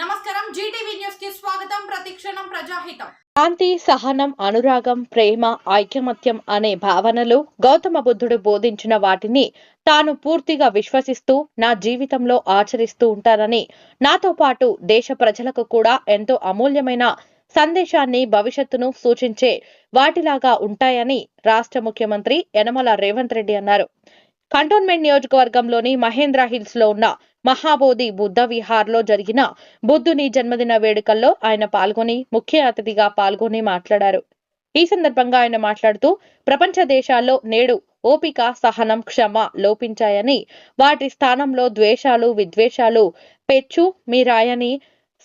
నమస్కారం. జీటీవీ న్యూస్కి స్వాగతం. ప్రతిక్షణం ప్రజాహితం. శాంతి సహనం అనురాగం ప్రేమ ఐకమత్యం అనే భావనలు గౌతమ బుద్ధుడు బోధించిన వాటిని తాను పూర్తిగా విశ్వసిస్తూ నా జీవితంలో ఆచరిస్తూ ఉంటానని నాతో పాటు దేశ ప్రజలకు కూడా ఎంతో అమూల్యమైన సందేశాన్ని భవిష్యత్తును సూచించే వాటిలాగా ఉంటాయని రాష్ట్ర ముఖ్యమంత్రి యనమల రేవంత్ రెడ్డి అన్నారు. కంటోన్మెంట్ నియోజకవర్గంలోని మహేంద్ర హిల్స్లో ఉన్న మహాబోధి బుద్ధ విహార్లో జరిగిన బుద్ధుని జన్మదిన వేడుకల్లో ఆయన పాల్గొని ముఖ్య అతిథిగా పాల్గొని మాట్లాడారు. ఈ సందర్భంగా ఆయన మాట్లాడుతూ ప్రపంచ దేశాల్లో నేడు ఓపిక సహనం క్షమ లోపించాయని వాటి స్థానంలో ద్వేషాలు విద్వేషాలు పెచ్చు మీరాయని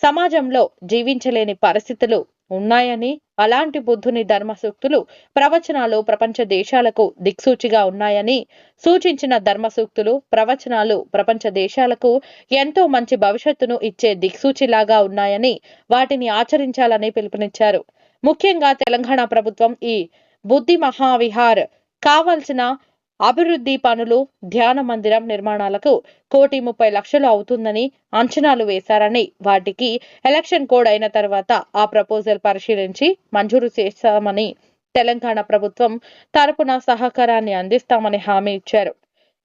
సమాజంలో జీవించలేని పరిస్థితులు ఉన్నాయని అలాంటి బుద్ధుని ధర్మ సూక్తులు ప్రవచనాలు ప్రపంచ దేశాలకు దిక్సూచిగా ఉన్నాయని సూచించిన ధర్మ సూక్తులు ప్రవచనాలు ప్రపంచ దేశాలకు ఎంతో మంచి భవిష్యత్తును ఇచ్చే దిక్సూచిలాగా ఉన్నాయని వాటిని ఆచరించాలని పిలుపునిచ్చారు. ముఖ్యంగా తెలంగాణ ప్రభుత్వం ఈ బుద్ధి మహావిహార్ కావలసిన అభివృద్ధి పనులు ధ్యాన మందిరం నిర్మాణాలకు కోటి ముప్పై లక్షలు అవుతుందని అంచనాలు వేశారని వాటికి ఎలక్షన్ కోడ్ అయిన తర్వాత ఆ ప్రపోజల్ పరిశీలించి మంజూరు చేస్తామని తెలంగాణ ప్రభుత్వం తరపున సహకారాన్ని అందిస్తామని హామీ ఇచ్చారు.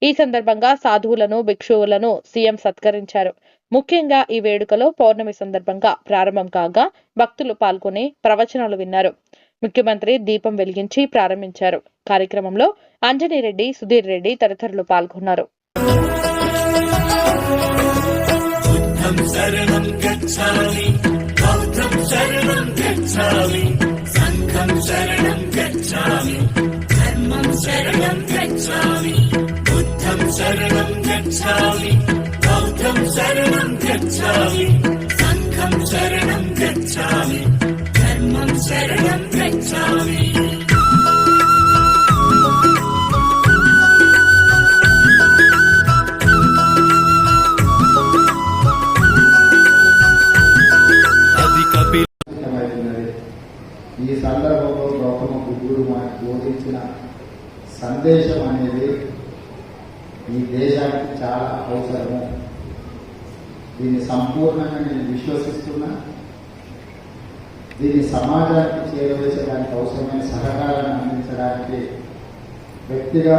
ఈ సందర్భంగా సాధువులను భిక్షువులను సీఎం సత్కరించారు. ముఖ్యంగా ఈ వేడుకలో పౌర్ణమి సందర్భంగా ప్రారంభం కాగా భక్తులు పాల్గొని ప్రవచనాలు విన్నారు. ముఖ్యమంత్రి దీపం వెలిగించి ప్రారంభించారు కార్యక్రమంలో అంజనీ రెడ్డి సుధీర్ రెడ్డి తదితరులు పాల్గొన్నారు बुद्धं शरणं गच्छामि बौद्धं शरणं गच्छामि సందర్భంలో గౌతమ బుద్ధుడు మనకు బోధించిన సందేశం అనేది ఈ దేశానికి చాలా అవసరము. దీన్ని సంపూర్ణంగా నేను విశ్వసిస్తున్నా. దీన్ని సమాజానికి చేరవేసడానికి అవసరమైన సహకారాన్ని అందించడానికి వ్యక్తిగా